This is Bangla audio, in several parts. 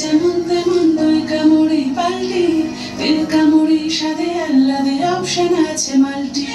যেমন তেমন দুই কামড়ি পাল্টি। তিন কামড়ি সাথে আল্লাদে অপশন আছে মাল্টি।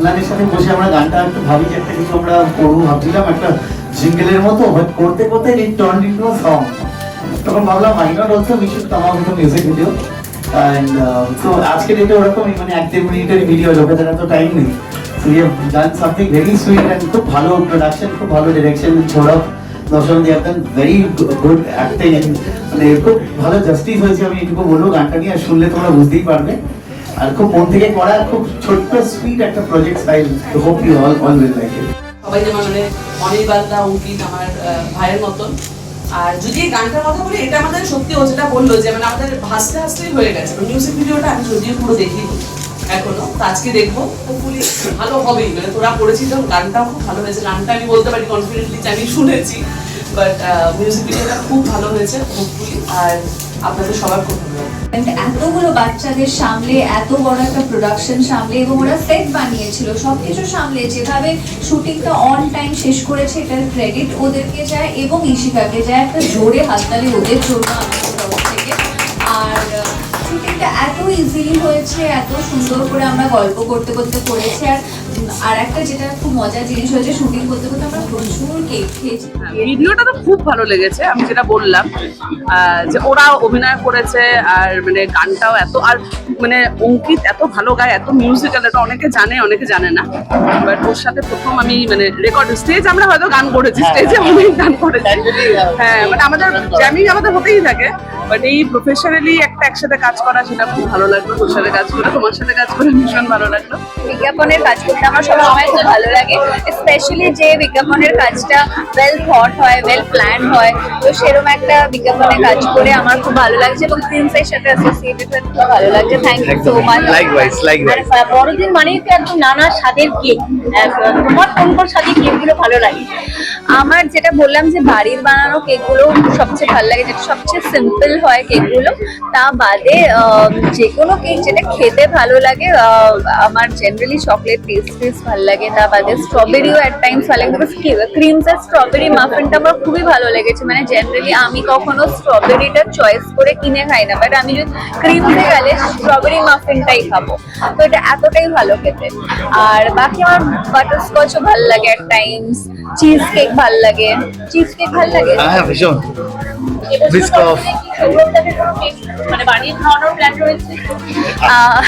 অম্লানের সাথে বসে আমরা গানটা একটু ভাবি যে একটা কিছু আমরা করব ভাবছিলাম, একটা জিঙ্গেলের মতো করতে করতে ইট টার্ন সং তখন ভাবলাম not also music video and তো আজকে ডেটে ওরকমই মানে এক দেড় মিনিটের ভিডিও এত টাইম নেই। So done something very sweet and খুব ভালো প্রোডাকশন খুব ভালো ডিরেকশন দর্শন দিয়ে একদম ভেরি গুড অ্যাক্টিং মানে খুব ভালো জাস্টিস হয়েছে, আমি এটুকু বলব গানটা নিয়ে। আর শুনলে তোমরা বুঝতেই পারবে। আর খুব মন থেকে করা খুব ছোট্ট সুইট একটা project style hope you all always like it সবাই যেমন মানে অনির্বাণদা অঙ্কিত আমার ভাইয়ের মতন। আর যদি গানটার কথা বলি, এটা আমাদের সত্যি ও যেটা বলল যে মানে আমাদের হাসতে হাসতেই হয়ে গেছে। মিউজিক ভিডিওটা আমি যদিও পুরো দেখিনি এখনও আজকে দেখব। হোপফুলি ভালো হবেই। মানে তোরা যখন গানটাও খুব ভালো হয়েছে। গানটা আমি বলতে পারি কনফিডেন্টলি আমি শুনেছি। বাট মিউজিক ভিডিওটা খুব ভালো হয়েছে হোপফুলি আর আপনাদের সবার খুব ভালো এতগুলো বাচ্চাদের সামলে, এত বড় একটা প্রোডাকশন সামলে এবং ওরা সেট বানিয়েছিল, সবকিছু সামলে, যেভাবে শুটিংটা অন টাইম শেষ করেছে, এটার ক্রেডিট ওদেরকে যায় এবং ঈশিকাকে যায়, একটা জোরে হাততালি ওদের জন্য আর শুটিংটা এত ইজিলি হয়েছে, এত সুন্দর করে আমরা গল্প করতে করতে করেছি, আর আর একটা যেটা খুব মজার জিনিস হয়েছে শুটিং করতে করতে আমরা প্রচুর কেক খেয়েছি। ভিডিওটা তো খুব ভালো লেগেছে আমি যেটা বললাম যে ওরা অভিনয় করেছে আর মানে গানটাও এত আর মানে অঙ্কিত এত ভালো গায় এত মিউজিক্যাল এটা অনেকে জানে অনেকে জানে না। বাট ওর সাথে প্রথম আমি মানে রেকর্ড স্টেজ আমরা হয়তো গান করেছি স্টেজে অনেক গান করেছি। হ্যাঁ। মানে আমাদের জ্যামিং আমাদের হতেই থাকে। বাট এই প্রফেশনালি একটা একসাথে কাজ করা সেটা খুব ভালো লাগল তোর সাথে কাজ করে তোমার সাথে কাজ করে ভীষণ ভালো লাগল। বিজ্ঞাপনের কাজ করতে আমার সবসময় খুব ভালো লাগে স্পেশালি যে বিজ্ঞাপনের কাজটা ওয়েল থট হয় ওয়েল প্ল্যান হয় তো সেরকম একটা বিজ্ঞাপনে কাজ করে আমার খুব ভালো লাগছে এবং প্রিন্সের সাথে অ্যাসোসিয়েটেড হয়ে খুব ভালো লাগছে। Thank you so much likewise likewise বড়দিন মানেই তো একদম নানা স্বাদের কেক তোমার কোন কোন স্বাদের কেকগুলো ভালো লাগে? আমার যেটা বললাম যে বাড়ির বানানো কেকগুলো সবচেয়ে ভালো লাগে যেটা সবচেয়ে সিম্পল হয় কেকগুলো, তা বাদে যে কোনো কেক যেটা খেতে ভালো লাগে আমার জেনারেলি চকলেট পেস্ট্রিজ ভালো লাগে, তা বাদে স্ট্রবেরিও অ্যাট টাইমস ভালো লাগে বিকজ ক্রিমস আর স্ট্রবেরি মাফিনটা আমার খুবই ভালো লেগেছে মানে জেনারেলি আমি কখনো স্ট্রবেরিটা চয়েস করে কিনে খাই না বাট আমি যদি ক্রিমসে গেলে স্ট্রবেরি মাফিনটাই খাব, তো এটা এতটাই ভালো খেতে। আর বাকি আমার বাটার স্কচও ভালো লাগে অ্যাট টাইমস চিজ কেক ভালো লাগে। চিজ কেক ভালো লাগে? হ্যাঁ ভীষণ। কোনো কেক মানে বানিয়ে খাওয়ানোর প্ল্যান রয়েছে। আহ,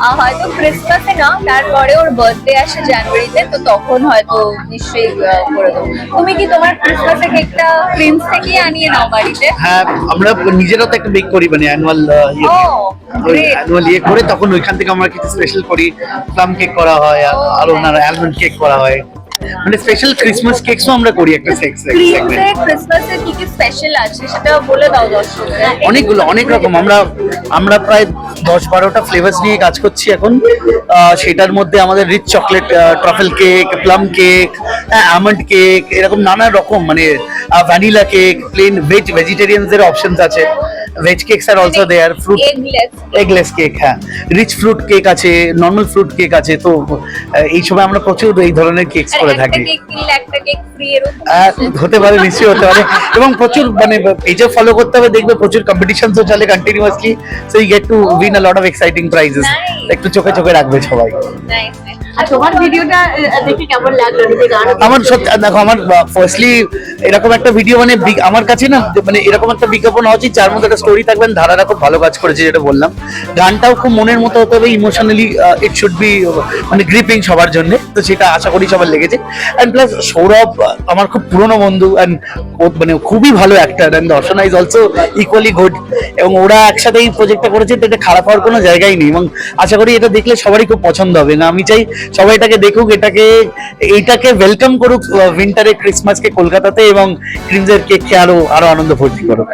আহ, হয়তো ক্রিসমাসে না তারপরে ওর বার্থডে আসে জানুয়ারিতে তো তখন হয়তো নিশ্চয়ই করে দেবো। তুমি কি তোমার ক্রিসমাসের কেকটা প্রিন্স থেকেই আনিয়ে নাও বাড়িতে? হ্যাঁ আমরা নিজেরাও তো একটা বেক করি মানে অ্যানুয়াল ইয়ে অ্যানুয়াল ইয়ে করে তখন ওইখান থেকে আমরা কিছু স্পেশাল করি। প্লাম কেক করা হয় আর আরও অ্যালমন্ড কেক করা হয়। মানে স্পেশাল ক্রিসমাস কেকসও আমরা করি একটা সেক্স ক্রিমসে ক্রিসমাসে কি কি স্পেশাল আছে? সেটা বলে দাও দর্শকদের। অনেকগুলো অনেক রকম। আমরা আমরা প্রায় দশ বারোটা ফ্লেভার্স নিয়ে কাজ করছি এখন। সেটার মধ্যে আমাদের rich chocolate truffle cake plum cake almond cake এরকম নানা রকম মানে ভ্যানিলা কেক প্লেন ভেজ ভেজিটেরিয়ানদের অপশনস আছে। Veg cakes R also there fruit eggless cake হ্যাঁ। রিচ ফ্রুট কেক আছে নর্মাল ফ্রুট কেক আছে তো এই সময় আমরা প্রচুর এই ধরনের কেকস করে থাকি। হতে পারে নিশ্চয়ই হতে পারে। এবং প্রচুর মানে পেজে ফলো করতে হবে দেখবে প্রচুর কম্পিটিশনসও চলে continuously so you get to win a lot of exciting prizes একটু চোখে চোখে রাখবে সবাই। আর তোমার ভিডিওটা দেখে কেমন লাগল? নিজে গান আমার সত্যি দেখো আমার ফার্স্টলি এরকম একটা ভিডিও মানে আমার কাছে না মানে এরকম একটা বিজ্ঞাপন উচিত যার মধ্যে একটা স্টোরি থাকবেন ধারারা খুব ভালো কাজ করেছে যেটা বললাম। গানটাও খুব মনের মতো হতে হবে ইমোশনালি ইট শুড বি মানে গ্রিপিং সবার জন্য তো সেটা আশা করি সবার লেগেছে। অ্যান্ড প্লাস সৌরভ আমার খুব পুরনো বন্ধু অ্যান্ড মানে খুবই ভালো actor and Darshana is also equally good এবং ওরা একসাথে এই প্রজেক্টটা করেছে তো এটা খারাপ হওয়ার কোনো জায়গাই নেই এবং আশা করি এটা দেখলে সবারই খুব পছন্দ হবে। না আমি চাই সবাই এটাকে দেখুক, এটাকে, এইটাকে ওয়েলকাম করুক উইন্টারে ক্রিসমাসকে কলকাতাতে এবং ক্রিমসের কেককে আরও আরও আনন্দ ফুর্তি করুক।